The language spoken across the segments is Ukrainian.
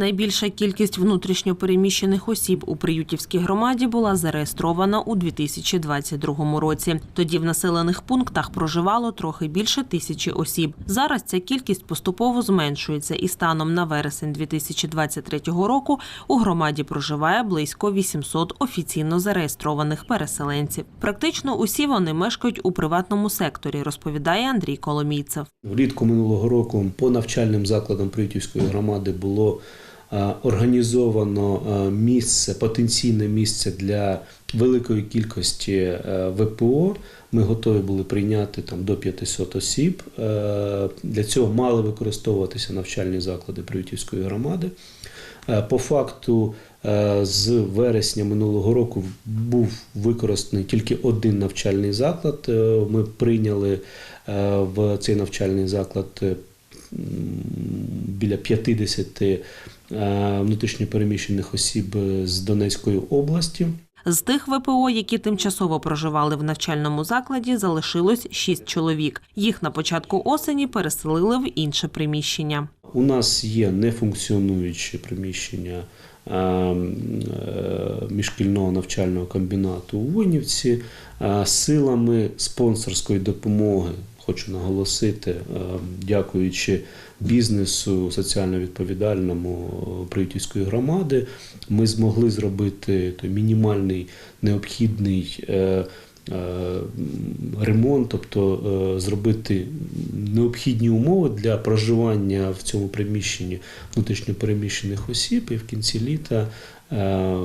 Найбільша кількість внутрішньопереміщених осіб у Приютівській громаді була зареєстрована у 2022 році. Тоді в населених пунктах проживало трохи більше тисячі осіб. Зараз ця кількість поступово зменшується, і станом на вересень 2023 року у громаді проживає близько 800 офіційно зареєстрованих переселенців. Практично усі вони мешкають у приватному секторі, розповідає Андрій Коломійцев. Влітку минулого року по навчальним закладам Приютівської громади було організовано е, місце, потенційне місце для великої кількості е, ВПО. Ми готові були прийняти там до 500 осіб. Е, Для цього мали використовуватися навчальні заклади Приютівської громади. Е, По факту е, з вересня минулого року був використаний тільки один навчальний заклад. Е, Ми прийняли е, в цей навчальний заклад е, біля 50 е, внутрішньопереміщених осіб з Донецької області. З тих ВПО, які тимчасово проживали в навчальному закладі, залишилось шість чоловік. Їх на початку осені переселили в інше приміщення. У нас є нефункціонуючі приміщення е, е, міжшкільного навчального комбінату у Войнівці. Е, Силами спонсорської допомоги, хочу наголосити, е, дякуючи бізнесу соціально відповідальному Приютівської громади, ми змогли зробити той мінімальний необхідний. Е, ремонт, тобто е, зробити необхідні умови для проживання в цьому приміщенні внутрішньопереміщених осіб, і в кінці літа е,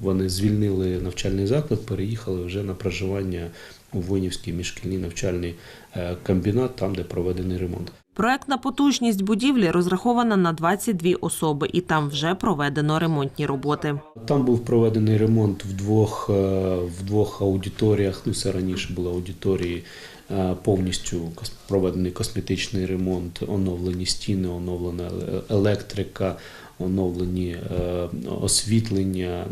вони звільнили навчальний заклад, переїхали вже на проживання у Войнівський міжшкільний навчальний комбінат, там, де проведений ремонт. Проектна потужність будівлі розрахована на 22 особи, і там вже проведено ремонтні роботи. Там був проведений ремонт в двох, е, в двох аудиторіях. Ну, це раніше були аудиторії. е, Повністю проведений косметичний ремонт, оновлені стіни, оновлена електрика, оновлені е, освітлення.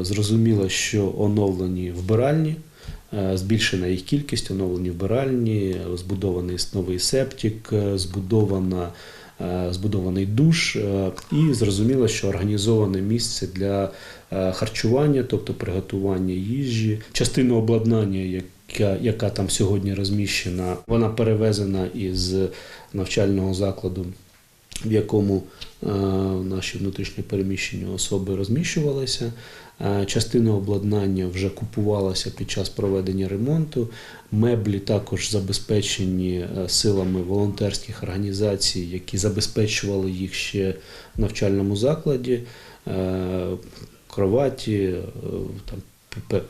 Зрозуміло, що оновлені вбиральні, збільшена їх кількість, оновлені вбиральні, збудований новий септик, е, збудована е, збудований душ, е, і зрозуміло, що організоване місце для е, харчування, тобто приготування їжі, частину обладнання, яка, яка там сьогодні розміщена, вона перевезена із навчального закладу. В якому е, наші внутрішньо переміщені особи розміщувалися. Е, Частина обладнання вже купувалася під час проведення ремонту. Меблі також забезпечені е, силами волонтерських організацій, які забезпечували їх ще в навчальному закладі. Кроваті, там,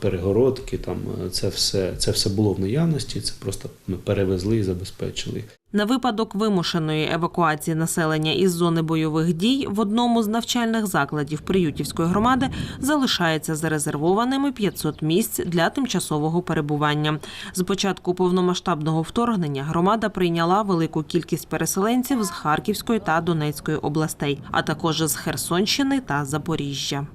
перегородки, там, е, це, все, це все було в наявності, це просто ми перевезли і забезпечили. На випадок вимушеної евакуації населення із зони бойових дій в одному з навчальних закладів Приютівської громади залишається зарезервованими 500 місць для тимчасового перебування. З початку повномасштабного вторгнення громада прийняла велику кількість переселенців з Харківської та Донецької областей, а також з Херсонщини та Запоріжжя.